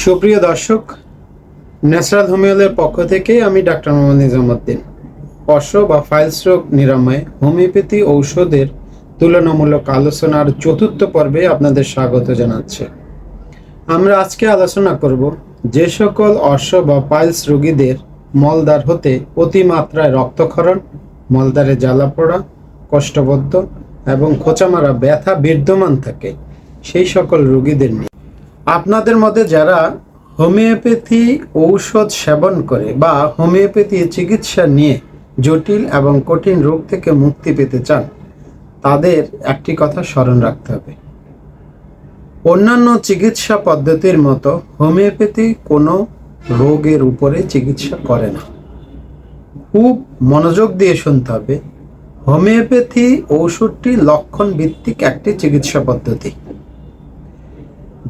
সুপ্রিয় দর্শক ন্যাসরাল হোমিওলের পক্ষ থেকে আমি ডাক্তার মোহাম্মদ নিজামুদ্দিন। অশ্ব বা ফাইলস রোগ নিরাময়ে হোমিওপ্যাথি ঔষধের তুলনামূলক আলোচনার চতুর্থ পর্বে আপনাদের স্বাগত জানাচ্ছি। আমরা আজকে আলোচনা করব যে সকল অশ্ব বা পাইলস রোগীদের মলদ্বার হতে অতিমাত্রায় রক্তক্ষরণ, মলদ্বারে জ্বালা পড়া, কষ্টবদ্ধ এবং খোঁচামারা ব্যথা বিদ্যমান থাকে সেই সকল রোগীদের নিয়ে। আপনাদের মধ্যে যারা হোমিওপ্যাথি ঔষধ সেবন করে বা হোমিওপ্যাথি চিকিৎসা নিয়ে জটিল এবং কঠিন রোগ থেকে মুক্তি পেতে চান, তাদের একটি কথা স্মরণ রাখতে হবে। অন্যান্য চিকিৎসা পদ্ধতির মতো হোমিওপ্যাথি কোনো রোগের উপরে চিকিৎসা করে না। খুব মনোযোগ দিয়ে শুনতে হবে, হোমিওপ্যাথি ঔষধটি লক্ষণ ভিত্তিক একটি চিকিৎসা পদ্ধতি।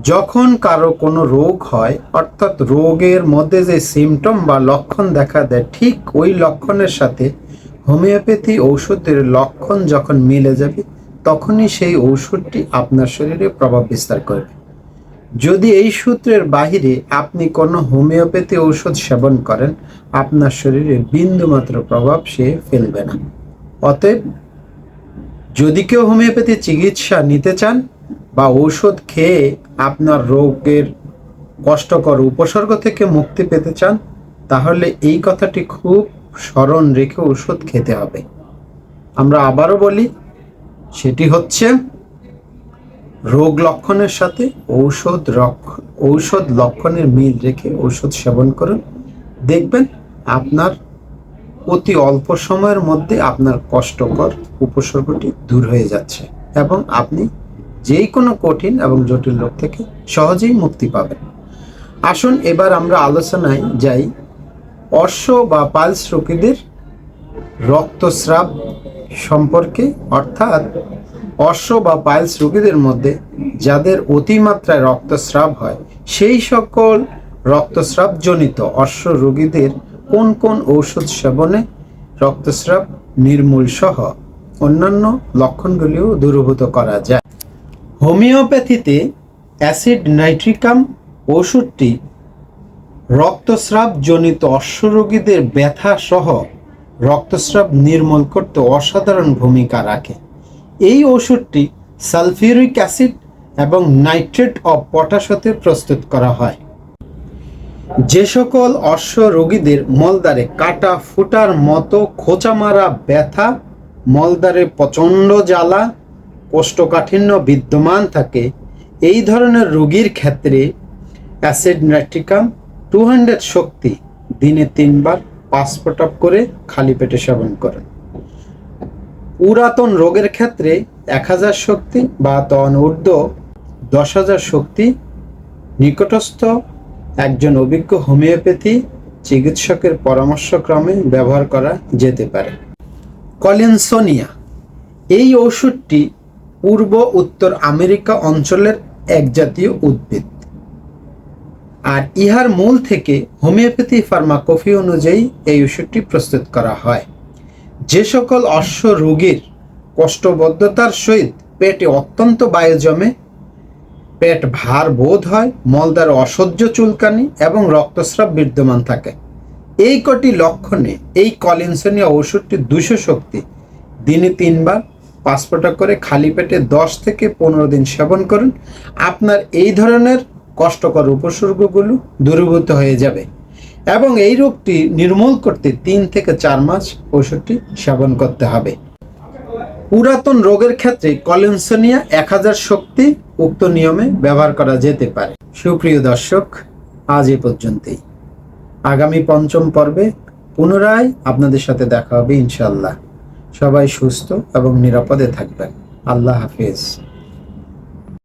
যখন কারও কোনো রোগ হয়, অর্থাৎ রোগের মধ্যে যে সিমটম বা লক্ষণ দেখা দেয়, ঠিক ওই লক্ষণের সাথে হোমিওপ্যাথি ঔষধের লক্ষণ যখন মিলে যাবে, তখনই সেই ঔষধটি আপনার শরীরে প্রভাব বিস্তার করবে। যদি এই সূত্রের বাহিরে আপনি কোনো হোমিওপ্যাথি ঔষধ সেবন করেন, আপনার শরীরে বিন্দুমাত্র প্রভাব সে ফেলবে না। অতএব, যদি কেউ হোমিওপ্যাথি চিকিৎসা নিতে চান বা ঔষধ খেয়ে আপনার রোগের কষ্টকর উপসর্গ থেকে মুক্তি পেতে চান, তাহলে এই কথাটি খুব স্মরণ রেখে ওষুধ খেতে হবে। আমরা আবারও বলি, সেটি হচ্ছে রোগ লক্ষণের সাথে ঔষধ ঔষধ লক্ষণের মিল রেখে ঔষধ সেবন করুন। দেখবেন আপনার অতি অল্প সময়ের মধ্যে আপনার কষ্টকর উপসর্গটি দূর হয়ে যাচ্ছে এবং আপনি যেই কোনো কঠিন এবং জটিল রোগ থেকে সহজেই মুক্তি পাবেন। আসুন এবার আমরা আলোচনায় যাই। অশ্ব বা পালস রোগীদের রক্তস্রাব সম্পর্কে, অর্থাৎ অশ্ব বা পাইলস রোগীদের মধ্যে যাদের অতিমাত্রায় রক্তস্রাব হয়, সেই সকল রক্তস্রাবজনিত অশ্ব রোগীদের কোন কোন ঔষধ সেবনে রক্তস্রাব নির্মূল সহ অন্যান্য লক্ষণগুলিও দূরভূত করা যায়। হোমিওপ্যাথিতে অ্যাসিড নাইট্রিকাম ওষুধটি রক্তস্রাবজনিত অশ্বরোগীদের ব্যথা সহ রক্তস্রাব নির্মূল করতে অসাধারণ ভূমিকা রাখে। এই ওষুধটি সালফিউরিক অ্যাসিড এবং নাইট্রেট অফ পটাশ হতে প্রস্তুত করা হয়। যে সকল অশ্ব রোগীদের মলদ্বারে কাটা ফুটার মতো খোঁচা মারা ব্যথা, মলদ্বারে প্রচণ্ড জ্বালা কোষ্ঠকাঠিন্য বিদ্যমান থাকে, এই ধরনের রোগীর ক্ষেত্রে অ্যাসিড নাইট্রিকাম টু হান্ড্রেড শক্তি দিনে তিনবার পাঁচ ফোঁটা করে খালি পেটে সেবন করেন। পুরাতন রোগের ক্ষেত্রে এক হাজার শক্তি বা তন ঊর্ধ্ব দশ হাজার শক্তি, নিকটস্থ একজন অভিজ্ঞ হোমিওপ্যাথি চিকিৎসকের পরামর্শক্রমে ব্যবহার করা যেতে পারে। কলিনসোনিয়া, এই ওষুধটি পূর্ব, উত্তর আমেরিকা অঞ্চলের এক জাতীয় উদ্ভিদ। আর ইহার মূল থেকে হোমিওপ্যাথি ফার্মাকফি অনুযায়ী এই ওষুধটি প্রস্তুত করা হয়। যে সকল অশ্ব রোগীর কষ্টবদ্ধতার সহিত পেটে অত্যন্ত বায়ু জমে, পেট ভার বোধ হয় মলদার অসহ্য চুলকানি এবং রক্তস্রাব বিদ্যমান থাকে। এই কটি লক্ষণে এই কলিনসনীয় ওষুধটি দুশো শক্তি, দিনে তিনবার পাঁচ করে খালি পেটে দশ থেকে পনেরো দিন সেবন করুন। আপনার এই ধরনের কষ্টকর উপসর্গগুলো দূরীভূত হয়ে যাবে এবং এই রোগটি নির্মূল করতে তিন থেকে চার মাস ওষুধটি সেবন করতে হবে। পুরাতন রোগের ক্ষেত্রে কলেনসোনিয়া এক হাজার শক্তি উক্ত নিয়মে ব্যবহার করা যেতে পারে। সুপ্রিয় দর্শক, আজ এ পর্যন্তই। আগামী পঞ্চম পর্বে পুনরায় আপনাদের সাথে দেখা হবে ইনশাল্লাহ সবাই সুস্থ এবং নিরাপদে থাকবেন। আল্লাহ হাফিজ।